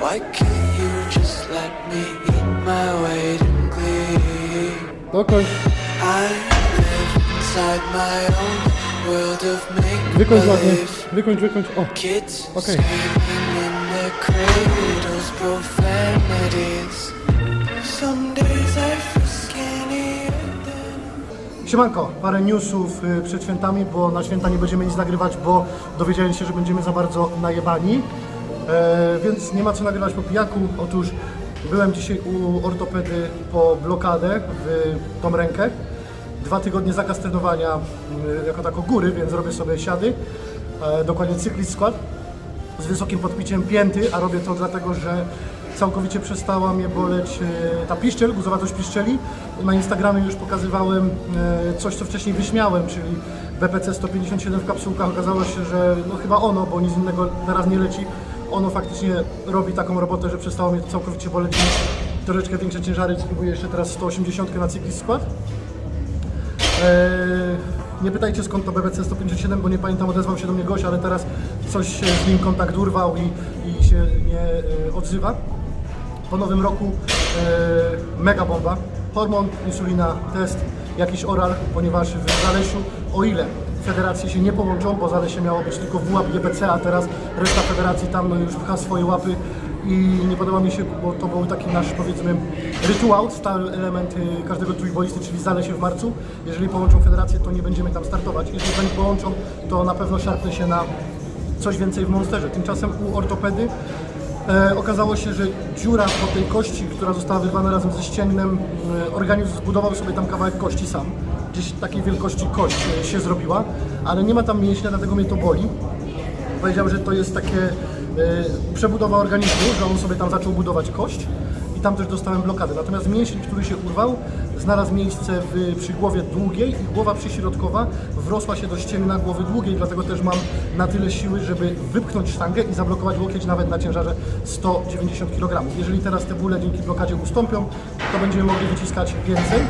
Make Wykończ ładnie. Wykończ, wykończ. O. Kids Okay. Siemanko, parę newsów y, przed świętami, bo na święta nie będziemy nic nagrywać, bo dowiedziałem się, że będziemy za bardzo najebani. E, więc nie ma co nagrywać po pijaku. Otóż byłem dzisiaj u ortopedy po blokadę w tą rękę. Dwa tygodnie zakaz trenowania y, jako tako góry, więc robię sobie siady. E, dokładnie cyklist skład z wysokim podpiciem pięty, a robię to dlatego, że całkowicie przestała mnie boleć e, ta piszczel, guzowatość piszczeli. Na Instagramie już pokazywałem e, coś, co wcześniej wyśmiałem, czyli BPC 157 w kapsułkach. Okazało się, że no chyba ono, bo nic innego teraz nie leci, ono faktycznie robi taką robotę, że przestało mnie to całkowicie boleć. Troszeczkę większe ciężary, spróbuję jeszcze teraz 180 na cykli skład. Eee, nie pytajcie skąd to BBC 157, bo nie pamiętam, odezwał się do mnie gość, ale teraz coś się z nim kontakt urwał i, i się nie e, odzywa. Po nowym roku e, mega bomba. Hormon, insulina, test, jakiś oral, ponieważ w Zalesiu, o ile federacje się nie połączą, bo Zalesie miało być tylko WAP, GBC, a teraz reszta federacji tam już pcha swoje łapy i nie podoba mi się, bo to był taki nasz powiedzmy rytuał, stały element y, każdego trójboisty, czyli Zalesie w marcu. Jeżeli połączą federacje, to nie będziemy tam startować. Jeżeli oni połączą, to na pewno szarpnę się na coś więcej w Monsterze. Tymczasem u ortopedy E, okazało się, że dziura po tej kości, która została wyrwana razem ze ścięgnem, e, organizm zbudował sobie tam kawałek kości sam. Gdzieś takiej wielkości kość e, się zrobiła, ale nie ma tam mięśnia, dlatego mnie to boli. Powiedział, że to jest takie e, przebudowa organizmu, że on sobie tam zaczął budować kość i tam też dostałem blokadę. Natomiast mięsień, który się urwał, znalazł miejsce w, przy głowie długiej i głowa przyśrodkowa wrosła się do ścięgna głowy długiej, dlatego też mam na tyle siły, żeby wypchnąć sztangę i zablokować łokieć nawet na ciężarze 190 kg. Jeżeli teraz te bóle dzięki blokadzie ustąpią, to będziemy mogli wyciskać więcej.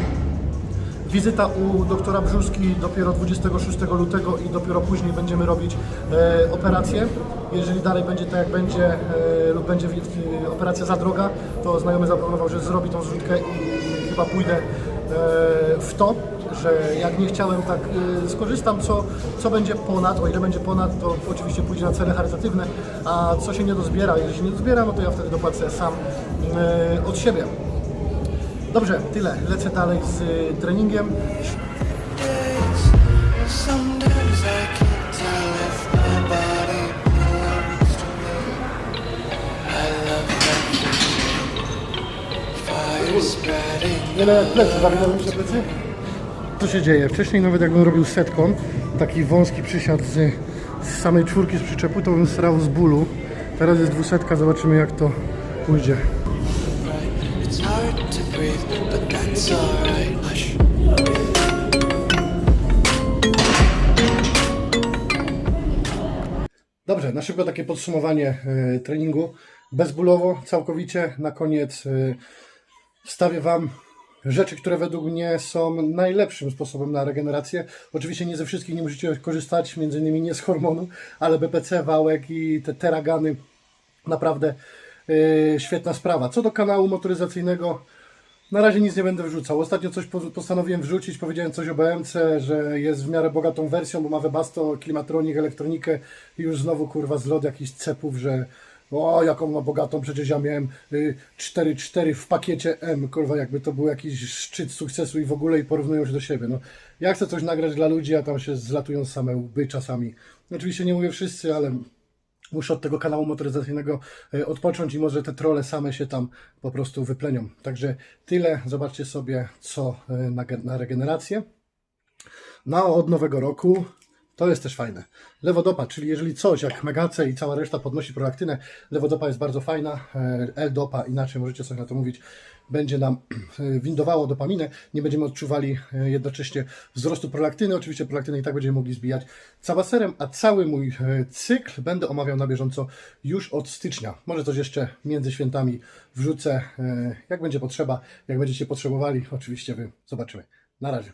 Wizyta u doktora Brzuski dopiero 26 lutego i dopiero później będziemy robić e, operację. Jeżeli dalej będzie tak jak będzie e, lub będzie e, operacja za droga, to znajomy zaproponował, że zrobi tą zrzutkę i chyba pójdę e, w to, że jak nie chciałem, tak e, skorzystam, co, co będzie ponad, o ile będzie ponad, to oczywiście pójdzie na cele charytatywne, a co się nie dozbiera, jeżeli się nie dozbiera, no to ja wtedy dopłacę sam e, od siebie. Dobrze, tyle. Lecę dalej z treningiem. Nie no, plecy, zawinąłem się plecy. Co się dzieje? Wcześniej nawet jakbym robił setką, taki wąski przysiad z, z samej czwórki z przyczepu, to bym srał z bólu. Teraz jest dwusetka, zobaczymy jak to pójdzie. Dobrze, na szybko takie podsumowanie e, treningu. Bezbólowo, całkowicie. Na koniec e, wstawię Wam rzeczy, które według mnie są najlepszym sposobem na regenerację. Oczywiście nie ze wszystkich nie musicie korzystać, między innymi nie z hormonu, ale BPC, wałek i te teragany naprawdę e, świetna sprawa. Co do kanału motoryzacyjnego, Na razie nic nie będę wrzucał. Ostatnio coś po- postanowiłem wrzucić, powiedziałem coś o BMC, że jest w miarę bogatą wersją, bo ma Webasto, Klimatronik, elektronikę i już znowu kurwa zlot jakichś cepów, że o jaką ma bogatą, przecież ja miałem y, 4-4 w pakiecie M, kurwa jakby to był jakiś szczyt sukcesu i w ogóle i porównują się do siebie. No, ja chcę coś nagrać dla ludzi, a tam się zlatują same łby czasami. Oczywiście nie mówię wszyscy, ale muszę od tego kanału motoryzacyjnego e, odpocząć i może te trole same się tam po prostu wyplenią. Także tyle. Zobaczcie sobie, co e, na, na regenerację. No, od nowego roku to jest też fajne. Lewodopa, czyli jeżeli coś jak Megace i cała reszta podnosi prolaktynę, lewodopa jest bardzo fajna. e, L-dopa, inaczej możecie sobie na to mówić, będzie nam e, windowało dopaminę. Nie będziemy odczuwali e, jednocześnie wzrostu prolaktyny. Oczywiście prolaktynę i tak będziemy mogli zbijać cabaserem, a cały mój cykl będę omawiał na bieżąco już od stycznia. Może coś jeszcze między świętami wrzucę, jak będzie potrzeba, jak będziecie potrzebowali. Oczywiście Wy zobaczymy. Na razie.